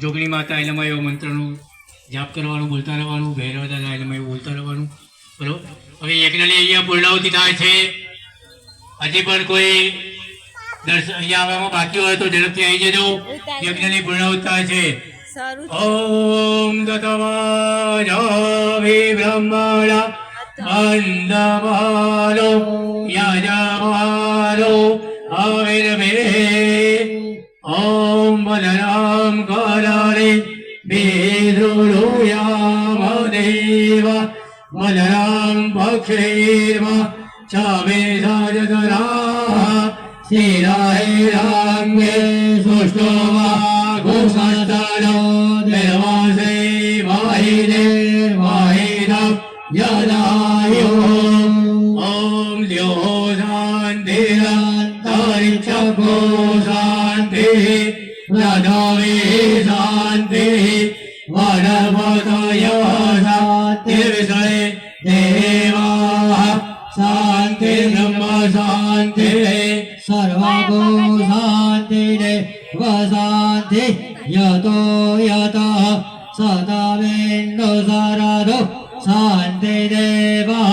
જોગણી માતા એનામાં એવા મંત્રનું જાપ કરવાનું બોલતા રહેવાનું ભૈરવ દાદા એનામાં એવું બોલતા રહેવાનું. બરોબર હવે યજ્ઞની અહીંયા પૂર્ણાવતી થાય છે. હજી પણ કોઈ દર્શન અહીંયા આવવામાં બાકી હોય તો ઝડપથી આવી જજો. યજ્ઞની પૂર્ણાવતી છે. ઓમ દતવાજાભિ બ્રહ્મણા અંદમાલો યજમાલો Om Balaram Kalari Viduruyama Deva Balaram Bakshirva Chave Sajadara Sirahe Range Sushtova Gusantara Devase Vahide Vahidam Yadayo Om Lyo यतः सतवेन्दु शरदो शान्तिदेवः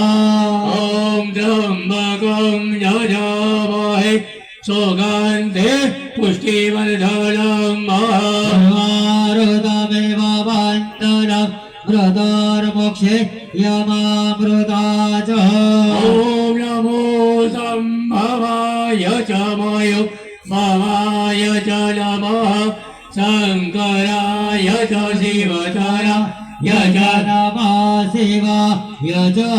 सुगन्धे पुष्टिवर्धनं सर्वारुतमेव वन्दनं मृतर्मोक्षे यमामृता च ॐ नमो सम्भवाय च मयो भवाय च नमः शङ्कराय च शिवतराय च नमः शिवाय च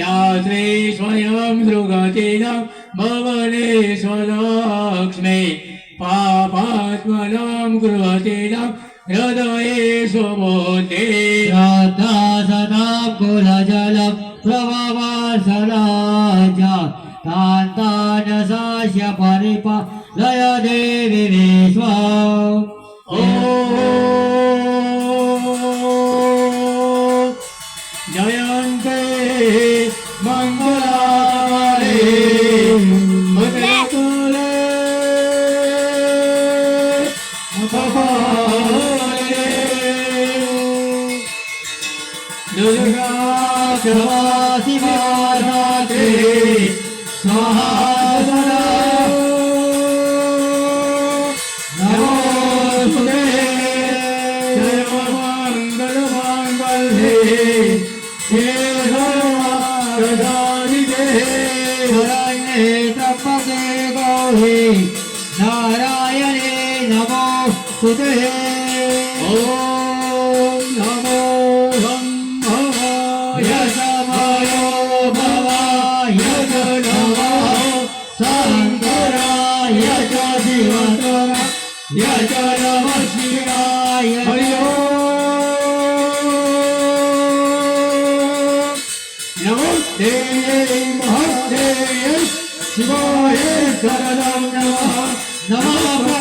या श्री स्वयं सृगतिनं भवनेश्वलक्ष्मी पापात्मनां गृहतीनां हृदये सुमो श्रद्धा सदा कुलजलं प्रभासना च परिपा ताज देवि ओ जयन्ते मङ्गला दुर्गा शिवाशिवाराते स्वाहा सदा नमोऽस्तुते सर्वमङ्गलमाङ्गल्ये शिवसर्वार्थसाधिके शरण्ये त्र्यम्बके गौरी नारायणे नमो स्तुते ॐ नमो ब्रह्मवाय यशमयो भवाय च नमः शङ्कराय च शिवतराय च नमः शिवाय हरि ओम् नमस्ते महस्ते शिवाय शरणं नमः नमः